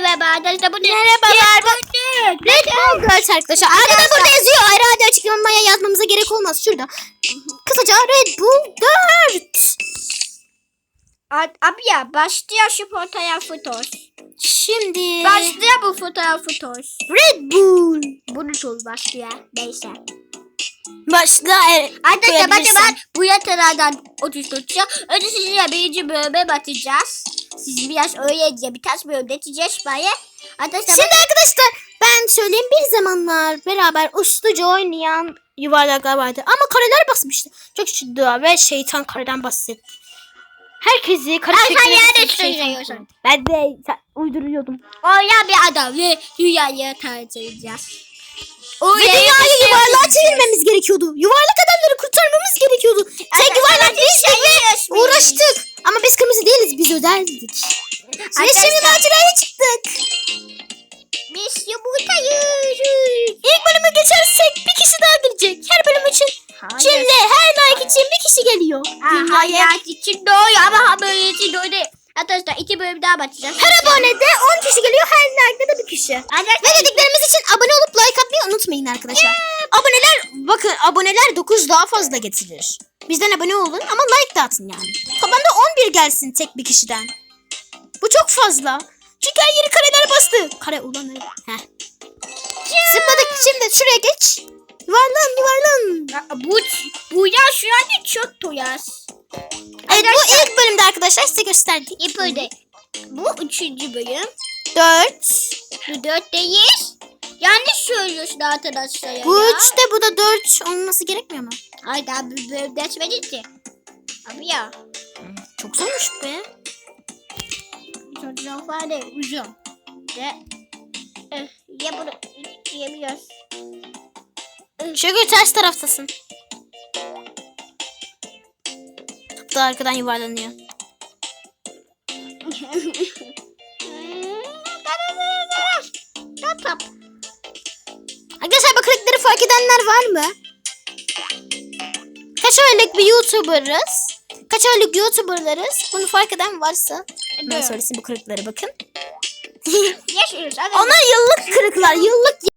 Merhaba arkadaşlar. Bu Merhabalar. Red Bull Girls arkadaşlar. Arkada burada yazıyor. Ayrı ayrı açıklamaya yazmamıza gerek olmaz. Şurada. Kısaca Red Bull Girls. Abi ya başlıyor şu fotoğrafı toz. Şimdi Başlıyor bu fotoğrafı toz. Red Bull. Bunu başlıyor. Neyse. Başla. Er, Arkadaşlar bakın ben bu yatırlardan otuz tutacağım. Önce sizinle birinci bölüme batacağız. Siz biraz öğrenince birkaç bölüm geçeceğiz bari. Arkadaşlar Şimdi arkadaşlar ben söyleyeyim bir zamanlar beraber usluca oynayan yuvarlaklar vardı. Ama kareler basmıştı. Çok şiddet ve şeytan kareden bahsetti. Herkesi kare Ben şekline yerde söylüyorsun. Ben de uyduruyordum. Oynayan bir adam ve dünyayı tartacağız. Ve dünyayı yuvarlığa çevirmemiz gerekiyordu. Yuvarlak adamları kurtarmamız gerekiyordu. Tek yuvarlak değilse ve uğraştık. Ama biz kırmızı değiliz biz özeldik. Ve şimdi maceraya çıktık. Biz yumurtayız. İlk bölümü geçersek bir kişi daha gelecek. Her bölüm için. Şimdi her like için bir kişi geliyor. Aa, hayat için doğru ama değil. Arkadaşlar iki bölüm daha bakacağız. Her abonede 10 kişi geliyor. Her like'da da bir kişi. Ve dediklerimiz için abone olup like atmayı unutmayın arkadaşlar. Aboneler bakın aboneler 9 daha fazla getirir. Bizden abone olun ama like de atın yani. Toplamda 11 gelsin tek bir kişiden. Bu çok fazla. Çünkü her yeri kareler bastı. Kare ulan öyle. Heh. Zıpladık şimdi şuraya geç. Yuvarlan yuvarlan. Bu, bu ya şu anda çok toyaz. Evet bu bölümde arkadaşlar size gösterdik. İpucu. Bu üçüncü bölüm. 4. Bu dört değil. Yanlış söylüyorsun arkadaşlar ya. Bu 3'te bu da 4 olması gerekmiyor mu? Ay daha bir bölüm geçmedi ki. Abi ya. Çok zormuş be. Zor var değil. Uzun. Ve. Eh, ya bunu yemiyoruz. Şöyle ters taraftasın. Top da arkadan yuvarlanıyor. Tap tap. Arkadaşlar fark edenler var mı? Kaç aylık bir YouTuber'ız? Kaç aylık YouTuber'larız? Bunu fark eden varsa ben Evet. söylesin bu kırıkları bakın. Yaşıyoruz. Onlar yıllık kırıklar. Yıllık